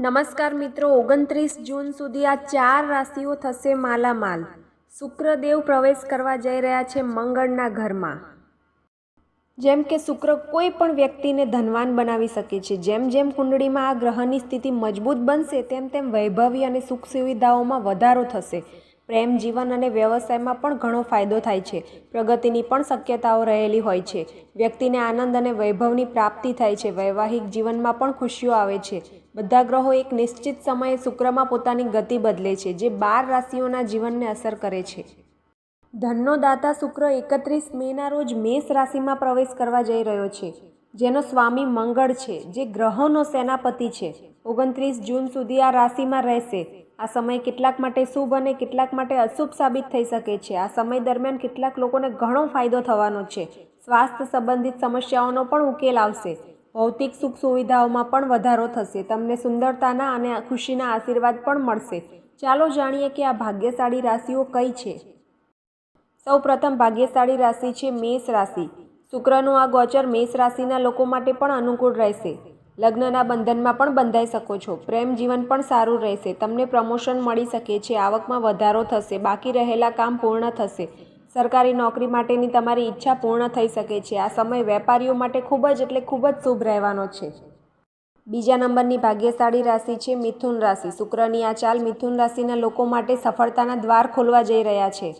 નમસ્કાર મિત્રો, ઓગણત્રીસ જૂન સુધી આ ચાર રાશિઓ થશે માલામાલ. શુક્રદેવ પ્રવેશ કરવા જઈ રહ્યા છે મંગળના ઘરમાં. જેમ કે શુક્ર કોઈ પણ વ્યક્તિને ધનવાન બનાવી શકે છે. જેમ જેમ કુંડળીમાં આ ગ્રહની સ્થિતિ મજબૂત બનશે, તેમ તેમ વૈભવી અને સુખ સુવિધાઓમાં વધારો થશે. પ્રેમ, જીવન અને વ્યવસાયમાં પણ ઘણો ફાયદો થાય છે. પ્રગતિની પણ શક્યતાઓ રહેલી હોય છે. વ્યક્તિને આનંદ અને વૈભવની પ્રાપ્તિ થાય છે. વૈવાહિક જીવનમાં પણ ખુશીઓ આવે છે. બધા ગ્રહો એક નિશ્ચિત સમયે શુક્રમાં પોતાની ગતિ બદલે છે, જે બાર રાશિઓના જીવનને અસર કરે છે. ધનનો દાતા શુક્ર એકત્રીસ મેના રોજ મેષ રાશિમાં પ્રવેશ કરવા જઈ રહ્યો છે. જેનો સ્વામી મંગળ છે, જે ગ્રહોનો સેનાપતિ છે. ઓગણત્રીસ જૂન સુધી આ રાશિમાં રહેશે. આ સમય કેટલાક માટે શુભ અને કેટલાક માટે અશુભ સાબિત થઈ શકે છે. આ સમય દરમિયાન કેટલાક લોકોને ઘણો ફાયદો થવાનો છે. સ્વાસ્થ્ય સંબંધિત સમસ્યાઓનો પણ ઉકેલ આવશે. ભૌતિક સુખ સુવિધાઓમાં પણ વધારો થશે. તમને સુંદરતાના અને ખુશીના આશીર્વાદ પણ મળશે. ચાલો જાણીએ કે આ ભાગ્યશાળી રાશિઓ કઈ છે. સૌ પ્રથમ ભાગ્યશાળી રાશિ છે, મેષ રાશિ. શુક્રનું આ ગોચર મેષ રાશિના લોકો માટે પણ અનુકૂળ રહેશે. લગ્નના બંધનમાં પણ બંધાઈ શકો છો. પ્રેમ જીવન પણ સારું રહેશે. તમને પ્રમોશન મળી શકે છે. આવકમાં વધારો થશે. બાકી રહેલા કામ પૂર્ણ થશે. સરકારી નોકરી માટેની તમારી ઈચ્છા પૂર્ણ થઈ શકે છે. આ સમય વેપારીઓ માટે ખૂબ જ એટલે ખૂબ જ શુભ રહેવાનો છે. બીજા નંબરની ભાગ્યશાળી રાશિ છે મિથુન રાશિ. શુક્રની આ ચાલ મિથુન રાશિના લોકો માટે સફળતાના દ્વાર ખોલવા જઈ રહ્યા છે.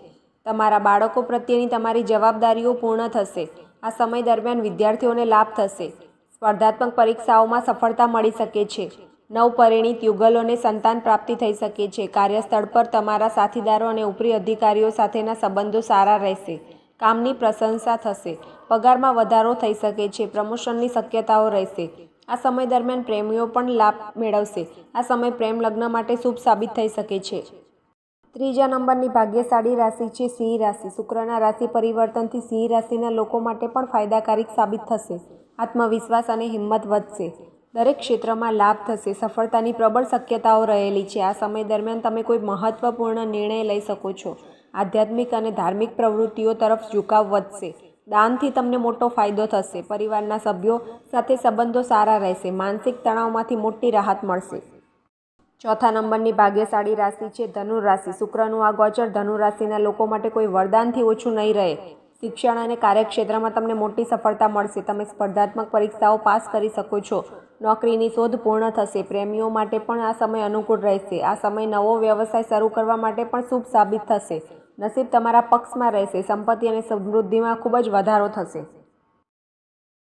તમારા બાળકો પ્રત્યેની તમારી જવાબદારીઓ પૂર્ણ થશે. આ સમય દરમિયાન વિદ્યાર્થીઓને લાભ થશે. સ્પર્ધાત્મક પરીક્ષાઓમાં સફળતા મળી શકે છે. નવપરિણીત યુગલોને સંતાન પ્રાપ્તિ થઈ શકે છે. કાર્યસ્થળ પર તમારા સાથીદારો અને ઉપરી અધિકારીઓ સાથેના સંબંધો સારા રહેશે. કામની પ્રશંસા થશે. પગારમાં વધારો થઈ શકે છે. પ્રમોશનની શક્યતાઓ રહેશે. આ સમય દરમિયાન પ્રેમીઓ પણ લાભ મેળવશે. આ સમય પ્રેમ લગ્ન માટે શુભ સાબિત થઈ શકે છે. ત્રીજા નંબરની ભાગ્યશાળી રાશિ છે સિંહ રાશિ. શુક્રના રાશિ પરિવર્તનથી સિંહ રાશિના લોકો માટે પણ ફાયદાકારક સાબિત થશે. આત્મવિશ્વાસ અને હિંમત વધશે. દરેક ક્ષેત્રમાં લાભ થશે. સફળતાની પ્રબળ શક્યતાઓ રહેલી છે. આ સમય દરમિયાન તમે કોઈ મહત્વપૂર્ણ નિર્ણય લઈ શકો છો. આધ્યાત્મિક અને ધાર્મિક પ્રવૃત્તિઓ તરફ ઝુકાવ વધશે. દાનથી તમને મોટો ફાયદો થશે. પરિવારના સભ્યો સાથે સંબંધો સારા રહેશે. માનસિક તણાવમાંથી મોટી રાહત મળશે. ચોથા નંબરની ભાગ્યશાળી રાશિ છે ધનુ રાશિ. શુક્રનું આ ગોચર ધનુ રાશિના લોકો માટે કોઈ વરદાનથી ઓછું નહીં રહે. શિક્ષણ અને કાર્યક્ષેત્રમાં તમને મોટી સફળતા મળશે. તમે સ્પર્ધાત્મક પરીક્ષાઓ પાસ કરી શકો છો. નોકરીની શોધ પૂર્ણ થશે. પ્રેમીઓ માટે પણ આ સમય અનુકૂળ રહેશે. આ સમય નવો વ્યવસાય શરૂ કરવા માટે પણ શુભ સાબિત થશે. નસીબ તમારા પક્ષમાં રહેશે. સંપત્તિ અને સમૃદ્ધિમાં ખૂબ જ વધારો થશે.